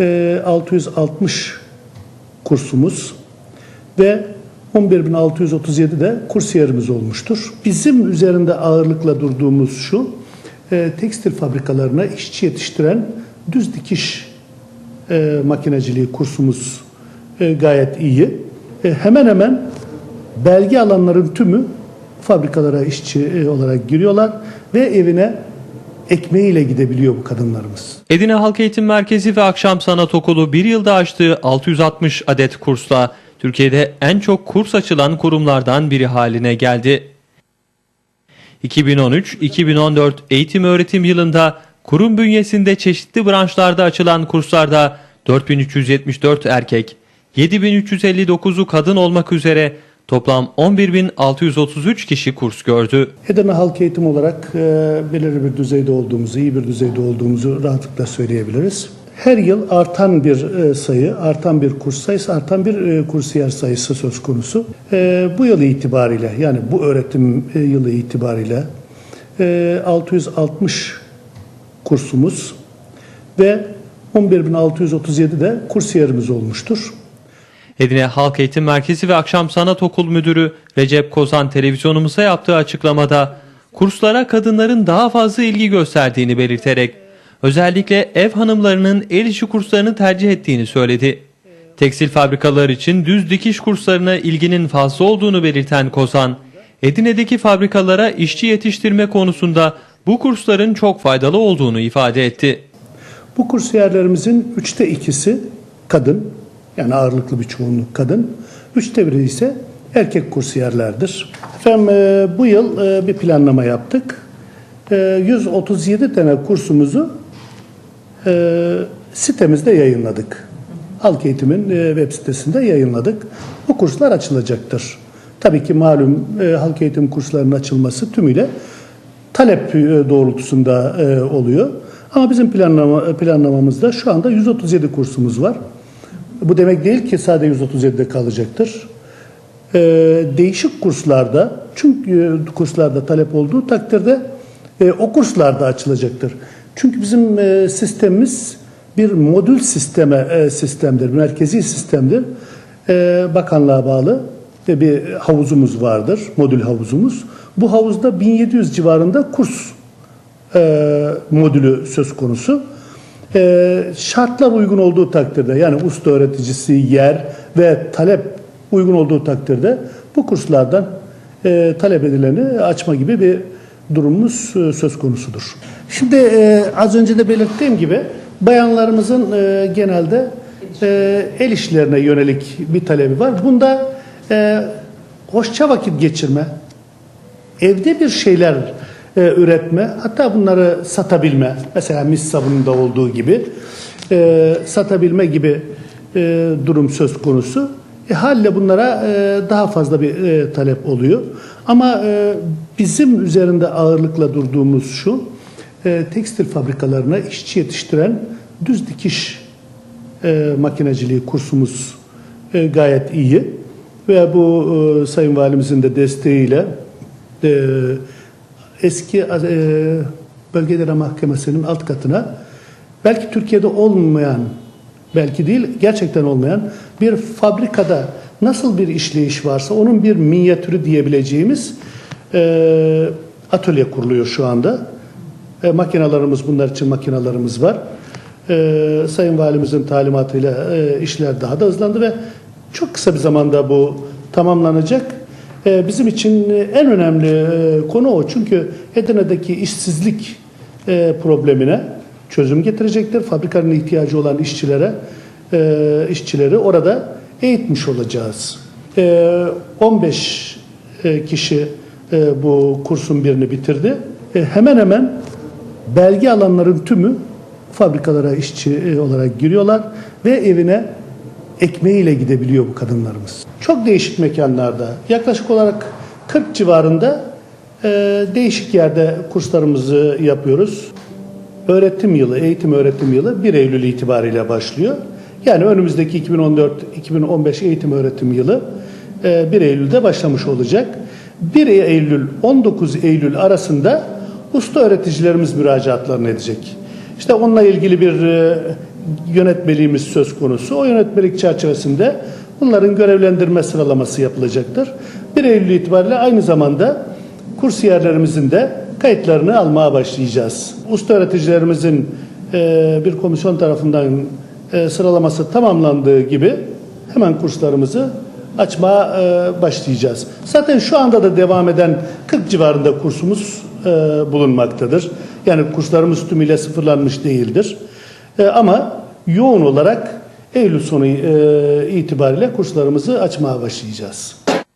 Ee, 660 kursumuz ve 11.637 de kursiyerimiz olmuştur. Bizim üzerinde ağırlıkla durduğumuz şu, e, tekstil fabrikalarına işçi yetiştiren düz dikiş e, makineciliği kursumuz e, gayet iyi. E, hemen hemen belge alanların tümü fabrikalara işçi olarak giriyorlar ve evine ekmeğiyle gidebiliyor bu kadınlarımız. Edirne Halk Eğitim Merkezi ve Akşam Sanat Okulu bir yılda açtığı 660 adet kursla Türkiye'de en çok kurs açılan kurumlardan biri haline geldi. 2013-2014 eğitim öğretim yılında kurum bünyesinde çeşitli branşlarda açılan kurslarda 4374 erkek, 7359'u kadın olmak üzere toplam 11633 kişi kurs gördü. Edirne Halk Eğitim olarak e, belirli bir düzeyde olduğumuzu, iyi bir düzeyde olduğumuzu rahatlıkla söyleyebiliriz. Her yıl artan bir e, sayı, artan bir kurs sayısı, artan bir e, kursiyer sayısı söz konusu. E, bu yıl itibariyle yani bu öğretim e, yılı itibariyle e, 660 kursumuz ve 11.637 de kursiyerimiz olmuştur. Edirne Halk Eğitim Merkezi ve Akşam Sanat Okul Müdürü Recep Kozan televizyonumuza yaptığı açıklamada kurslara kadınların daha fazla ilgi gösterdiğini belirterek özellikle ev hanımlarının el işi kurslarını tercih ettiğini söyledi. Tekstil fabrikalar için düz dikiş kurslarına ilginin fazla olduğunu belirten Kozan, Edirne'deki fabrikalara işçi yetiştirme konusunda bu kursların çok faydalı olduğunu ifade etti. Bu kursiyerlerimizin üçte ikisi kadın, yani ağırlıklı bir çoğunluk kadın. Üçte biri ise erkek kursiyerlerdir. Efendim e, bu yıl e, bir planlama yaptık. E, 137 tane kursumuzu e, sitemizde yayınladık. Halk Eğitim'in e, web sitesinde yayınladık. Bu kurslar açılacaktır. Tabii ki malum e, halk eğitim kurslarının açılması tümüyle talep e, doğrultusunda e, oluyor. Ama bizim planlama, planlamamızda şu anda 137 kursumuz var. Bu demek değil ki sadece 137'de kalacaktır. E, değişik kurslarda, çünkü e, kurslarda talep olduğu takdirde e, o kurslarda açılacaktır. Çünkü bizim e, sistemimiz bir modül sisteme sistemdir, merkezi sistemdir. Bakanlığa bağlı bir havuzumuz vardır, modül havuzumuz. Bu havuzda 1700 civarında kurs modülü söz konusu. E, şartlar uygun olduğu takdirde yani usta öğreticisi, yer ve talep uygun olduğu takdirde bu kurslardan e, talep edileni açma gibi bir durumumuz e, söz konusudur. Şimdi e, az önce de belirttiğim gibi bayanlarımızın e, genelde e, el işlerine yönelik bir talebi var. Bunda e, hoşça vakit geçirme, evde bir şeyler e, üretme, hatta bunları satabilme, mesela mis sabununda olduğu gibi e, satabilme gibi e, durum söz konusu. E, halle bunlara e, daha fazla bir e, talep oluyor. Ama e, bizim üzerinde ağırlıkla durduğumuz şu, e, tekstil fabrikalarına işçi yetiştiren düz dikiş e, makineciliği kursumuz e, gayet iyi. Ve bu e, Sayın Valimizin de desteğiyle e, eski e, Bölgelere Mahkemesi'nin alt katına belki Türkiye'de olmayan, belki değil gerçekten olmayan bir fabrikada nasıl bir işleyiş varsa onun bir minyatürü diyebileceğimiz e, atölye kuruluyor şu anda. E, makinalarımız bunlar için makinalarımız var. E, Sayın Valimizin talimatıyla e, işler daha da hızlandı ve çok kısa bir zamanda bu tamamlanacak. E, bizim için en önemli e, konu o. Çünkü Edirne'deki işsizlik e, problemine çözüm getirecektir. Fabrikanın ihtiyacı olan işçilere, e, işçileri orada eğitmiş olacağız. E, 15 e, kişi e, bu kursun birini bitirdi. E, hemen hemen belge alanların tümü fabrikalara işçi e, olarak giriyorlar ve evine ekmeğiyle gidebiliyor bu kadınlarımız. Çok değişik mekanlarda, yaklaşık olarak 40 civarında e, değişik yerde kurslarımızı yapıyoruz. Öğretim yılı, eğitim öğretim yılı 1 Eylül itibariyle başlıyor. Yani önümüzdeki 2014-2015 eğitim öğretim yılı e, 1 Eylül'de başlamış olacak. 1 Eylül 19 Eylül arasında usta öğreticilerimiz müracaatlarını edecek. İşte onunla ilgili bir e, yönetmeliğimiz söz konusu. O yönetmelik çerçevesinde bunların görevlendirme sıralaması yapılacaktır. 1 Eylül itibariyle aynı zamanda kursiyerlerimizin de kayıtlarını almaya başlayacağız. Usta öğreticilerimizin e, bir komisyon tarafından e, sıralaması tamamlandığı gibi hemen kurslarımızı açmaya e, başlayacağız. Zaten şu anda da devam eden 40 civarında kursumuz bulunmaktadır. Yani kurslarımız tümüyle sıfırlanmış değildir. E, ama yoğun olarak Eylül sonu e, itibariyle kurslarımızı açmaya başlayacağız.